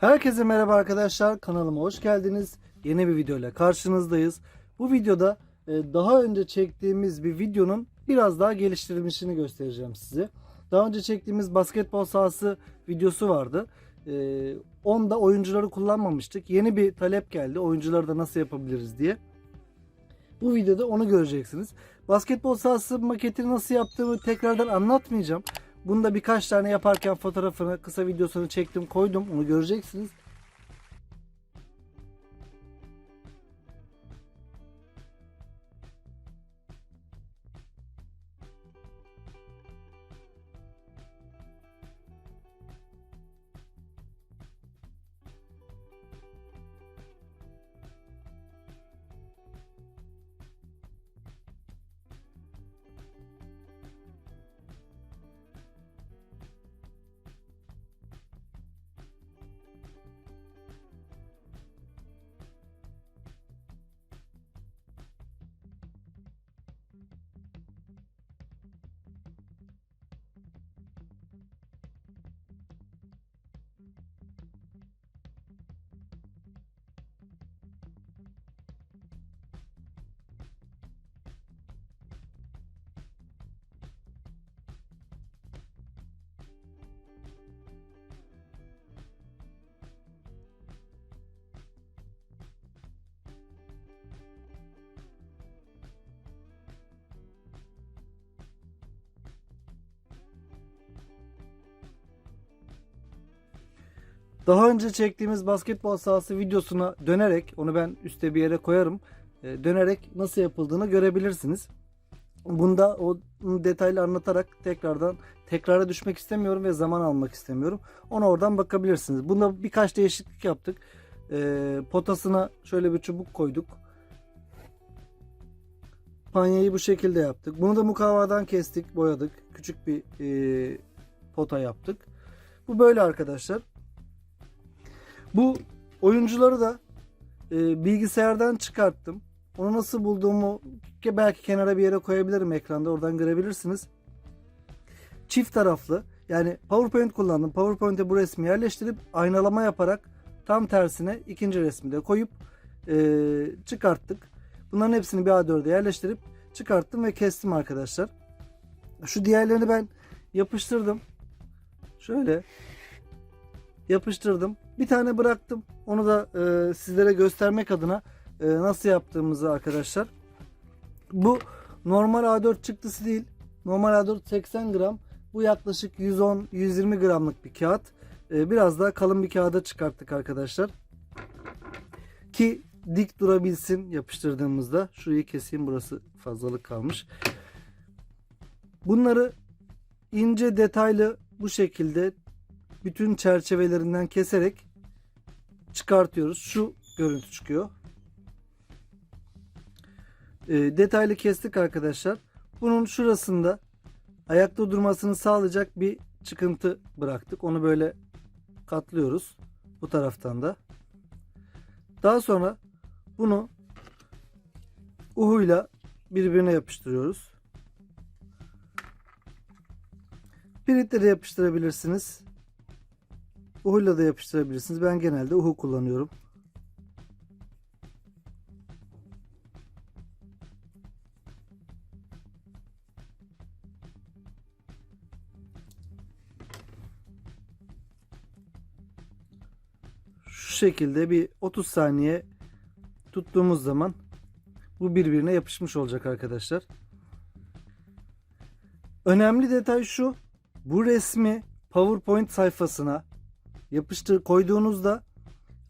Herkese merhaba arkadaşlar. Kanalıma hoş geldiniz. Yeni bir videoyla karşınızdayız. Bu videoda e, daha önce çektiğimiz bir videonun biraz daha geliştirilmişini göstereceğim size. Daha önce çektiğimiz basketbol sahası videosu vardı. E, onda oyuncuları kullanmamıştık. Yeni bir talep geldi. Oyuncuları da nasıl yapabiliriz diye. Bu videoda onu göreceksiniz. Basketbol sahası maketini nasıl yaptığımı tekrardan anlatmayacağım. Bunda birkaç tane yaparken fotoğrafını, kısa videosunu çektim, koydum. Onu göreceksiniz. Daha önce çektiğimiz basketbol sahası videosuna dönerek, onu ben üstte bir yere koyarım. e, Dönerek nasıl yapıldığını görebilirsiniz. Bunda o detaylı anlatarak tekrardan tekrara düşmek istemiyorum ve zaman almak istemiyorum. Ona oradan bakabilirsiniz. Bunda birkaç değişiklik yaptık. E, potasına şöyle bir çubuk koyduk. Panyayı bu şekilde yaptık. Bunu da mukavvadan kestik, boyadık. Küçük bir e, pota yaptık. Bu böyle arkadaşlar. Bu oyuncuları da e, bilgisayardan çıkarttım. Onu nasıl bulduğumu belki kenara bir yere koyabilirim ekranda. Oradan görebilirsiniz. Çift taraflı. Yani PowerPoint kullandım. PowerPoint'e bu resmi yerleştirip aynalama yaparak tam tersine ikinci resmi de koyup e, çıkarttık. Bunların hepsini bir A4'e yerleştirip çıkarttım ve kestim arkadaşlar. Şu diğerlerini ben yapıştırdım. Şöyle yapıştırdım. Bir tane bıraktım. Onu da e, sizlere göstermek adına e, nasıl yaptığımızı arkadaşlar. Bu normal A4 çıktısı değil. Normal A4 80 gram. Bu yaklaşık 110-120 gramlık bir kağıt. E, biraz daha kalın bir kağıda çıkarttık arkadaşlar. Ki dik durabilsin yapıştırdığımızda. Şurayı keseyim burası fazlalık kalmış. Bunları ince detaylı bu şekilde bütün çerçevelerinden keserek çıkartıyoruz. Şu görüntü çıkıyor. E, detaylı kestik arkadaşlar. Bunun şurasında ayakta durmasını sağlayacak bir çıkıntı bıraktık. Onu böyle katlıyoruz. Bu taraftan da. Daha sonra bunu uhuyla birbirine yapıştırıyoruz. Piritle de yapıştırabilirsiniz. Uhuyla da yapıştırabilirsiniz. Ben genelde uhu kullanıyorum. Şu şekilde bir 30 saniye tuttuğumuz zaman bu birbirine yapışmış olacak arkadaşlar. Önemli detay şu. Bu resmi PowerPoint sayfasına yapıştır koyduğunuzda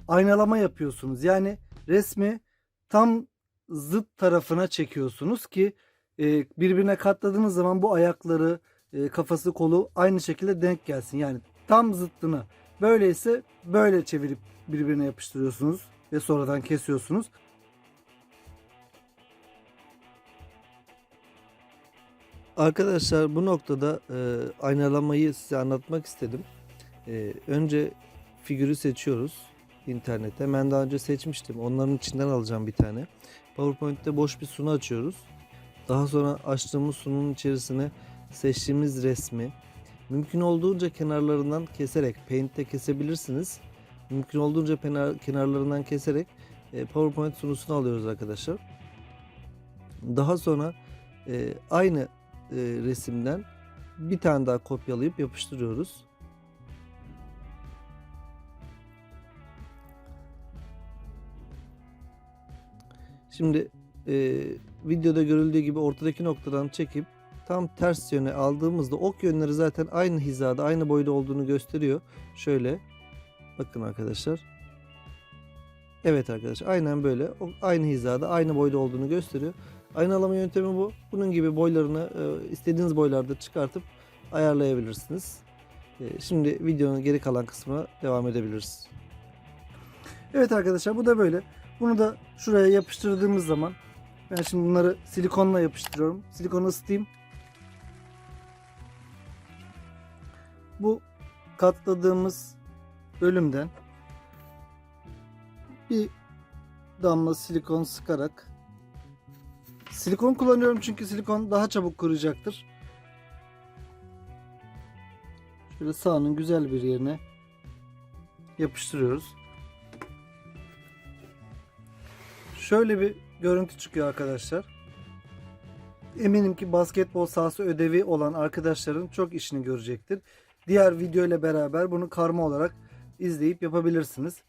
aynalama yapıyorsunuz. Yani resmi tam zıt tarafına çekiyorsunuz ki e, birbirine katladığınız zaman bu ayakları, e, kafası, kolu aynı şekilde denk gelsin. Yani tam zıttını. Böyleyse böyle çevirip birbirine yapıştırıyorsunuz ve sonradan kesiyorsunuz. Arkadaşlar bu noktada e, aynalamayı size anlatmak istedim. E, önce figürü seçiyoruz internette. Ben daha önce seçmiştim. Onların içinden alacağım bir tane. PowerPoint'te boş bir sunu açıyoruz. Daha sonra açtığımız sunun içerisine seçtiğimiz resmi mümkün olduğunca kenarlarından keserek Paint'te kesebilirsiniz. mümkün olduğunca penar- kenarlarından keserek e, PowerPoint sunusunu alıyoruz arkadaşlar. Daha sonra e, aynı e, resimden bir tane daha kopyalayıp yapıştırıyoruz. Şimdi e, videoda görüldüğü gibi ortadaki noktadan çekip tam ters yöne aldığımızda ok yönleri zaten aynı hizada, aynı boyda olduğunu gösteriyor. Şöyle bakın arkadaşlar. Evet arkadaşlar aynen böyle aynı hizada, aynı boyda olduğunu gösteriyor. Aynalama yöntemi bu. Bunun gibi boylarını e, istediğiniz boylarda çıkartıp ayarlayabilirsiniz. E, Şimdi videonun geri kalan kısmına devam edebiliriz. Evet arkadaşlar bu da böyle. Bunu da şuraya yapıştırdığımız zaman ben şimdi bunları silikonla yapıştırıyorum. Silikonu ısıtayım. Bu katladığımız bölümden bir damla silikon sıkarak silikon kullanıyorum çünkü silikon daha çabuk kuruyacaktır. Şöyle sahanın güzel bir yerine yapıştırıyoruz. Şöyle bir görüntü çıkıyor arkadaşlar. Eminim ki basketbol sahası ödevi olan arkadaşların çok işini görecektir. Diğer video ile beraber bunu karma olarak izleyip yapabilirsiniz.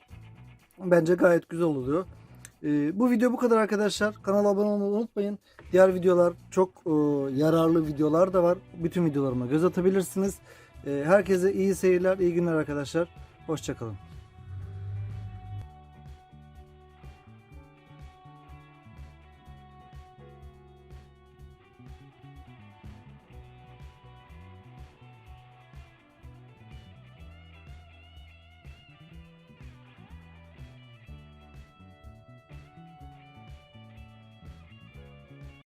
Bence gayet güzel oluyor. Ee, bu video bu kadar arkadaşlar. Kanala abone olmayı unutmayın. Diğer videolar çok e, yararlı videolar da var. Bütün videolarıma göz atabilirsiniz. Ee, herkese iyi seyirler, iyi günler arkadaşlar. Hoşçakalın.